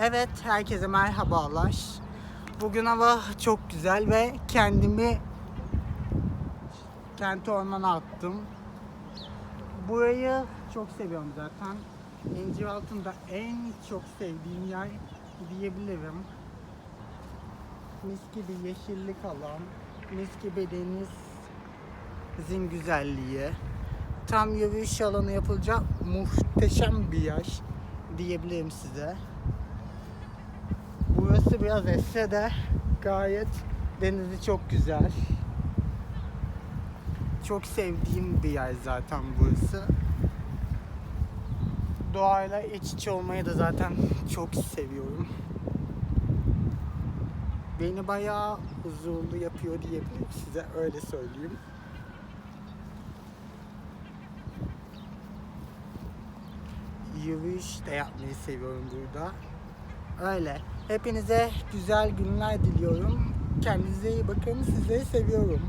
Evet, herkese merhabalar. Bugün hava çok güzel ve kendimi kent ormana attım. Burayı çok seviyorum zaten. İnciraltı'nda en çok sevdiğim yer diyebilirim. Mis gibi yeşillik alan, mis gibi denizin güzelliği. Tam yürüyüş alanı yapılacak muhteşem bir yer diyebilirim size. Biraz esse de gayet denizi çok güzel. Çok sevdiğim bir yer zaten burası. Doğayla iç içe olmayı da zaten çok seviyorum. Beni bayağı huzurlu yapıyor diyebilirim size öyle söyleyeyim. Yürüyüş de yapmayı seviyorum burada. Öyle. Hepinize güzel günler diliyorum. Kendinize iyi bakın. Sizleri seviyorum.